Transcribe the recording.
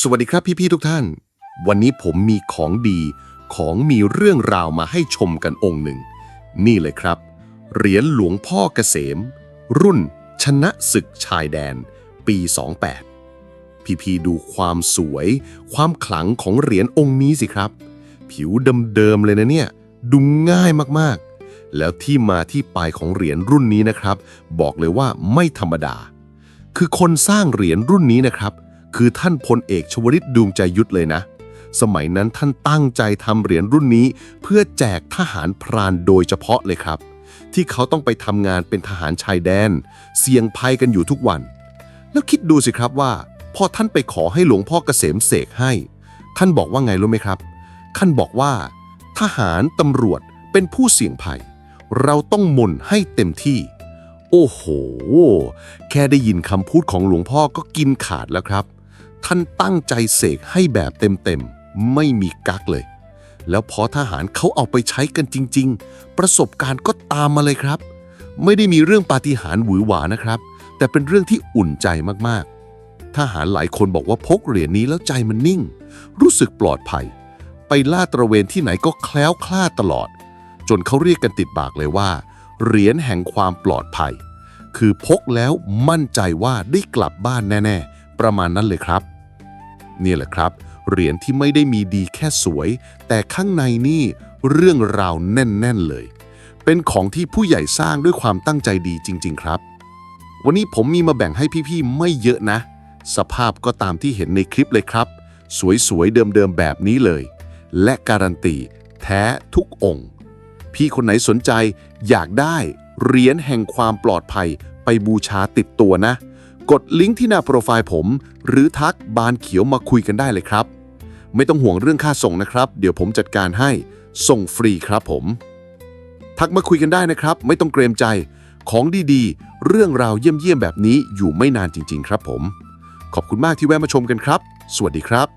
สวัสดีครับพี่ ๆ ทุกท่าน วันนี้ผมมีของดีของมีเรื่องราวมาให้ชมกันองค์หนึ่ง นี่เลยครับ เหรียญหลวงพ่อเกษม รุ่นชนะศึกชายแดน ปี 28 พี่ ๆ ดูความสวย ความขลังของเหรียญองค์นี้สิครับ ผิวเดิม ๆ เลยนะเนี่ย ดูง่ายมากๆ แล้วที่มาที่ไปของเหรียญรุ่นนี้นะครับ บอกเลยว่าไม่ธรรมดา คือคนสร้างเหรียญรุ่นนี้นะครับ คือท่านพลเอกชวลิตดวงใจยุทธเลยนะ สมัยนั้นท่านตั้งใจทำเหรียญรุ่นนี้ เพื่อแจกทหารพรานโดยเฉพาะเลยครับ ที่เขาต้องไปทำงานเป็นทหารชายแดน เสี่ยงภัยกันอยู่ทุกวัน แล้วคิดดูสิครับว่าพอท่านไปขอให้หลวงพ่อเกษมเสกให้ ท่านบอกว่าไงรู้ไหมครับ ท่านบอกว่า ทหารตำรวจเป็นผู้เสี่ยงภัย เราต้องหมนให้เต็มที่ โอ้โห แค่ได้ยินคำพูดของหลวงพ่อก็กินขาดแล้วครับ ท่านตั้งใจเสกให้แบบเต็มๆ ไม่มีกักเลย แล้วพอทหารเขาเอาไปใช้กันจริง ๆ ประสบการณ์ก็ตามมาเลยครับ ไม่ได้มีเรื่องปาฏิหาริย์หวือหวานะครับ แต่เป็นเรื่องที่อุ่นใจมากๆ ทหารหลายคนบอกว่าพกเหรียญนี้แล้วใจมันนิ่ง รู้สึกปลอดภัย ไปล่าตระเวนที่ไหนก็แคล้วคลาดตลอด จนเขาเรียกกันติดปากเลยว่า เหรียญแห่งความปลอดภัย คือพกแล้วมั่นใจว่าได้กลับบ้านแน่ ๆ ประมาณนั้นเลยครับ นี่แหละครับ เหรียญที่ไม่ได้มีดีแค่สวย แต่ข้างในนี่เรื่องราวแน่น ๆ เลย เป็นของที่ผู้ใหญ่สร้างด้วยความตั้งใจดีจริง ๆ ครับ วันนี้ผมมีมาแบ่งให้พี่ๆไม่เยอะนะ สภาพก็ตามที่เห็นในคลิปเลยครับ สวย ๆ เดิม ๆ แบบนี้เลย และการันตีแท้ทุกองค์ พี่คนไหนสนใจอยากได้เหรียญแห่งความปลอดภัยไปบูชาติดตัวนะ กดลิงก์ที่หน้าโปรไฟล์ผม หรือทักบานเขียวมาคุยกันได้เลยครับ ไม่ต้องห่วงเรื่องค่าส่งนะครับ เดี๋ยวผมจัดการให้ส่งฟรีครับผม ทักมาคุยกันได้นะครับ ไม่ต้องเกรงใจของดีๆ เรื่องราวเยี่ยมๆแบบนี้อยู่ไม่นานจริง ๆ ครับผม ขอบคุณมากที่แวะมาชมกันครับ สวัสดีครับ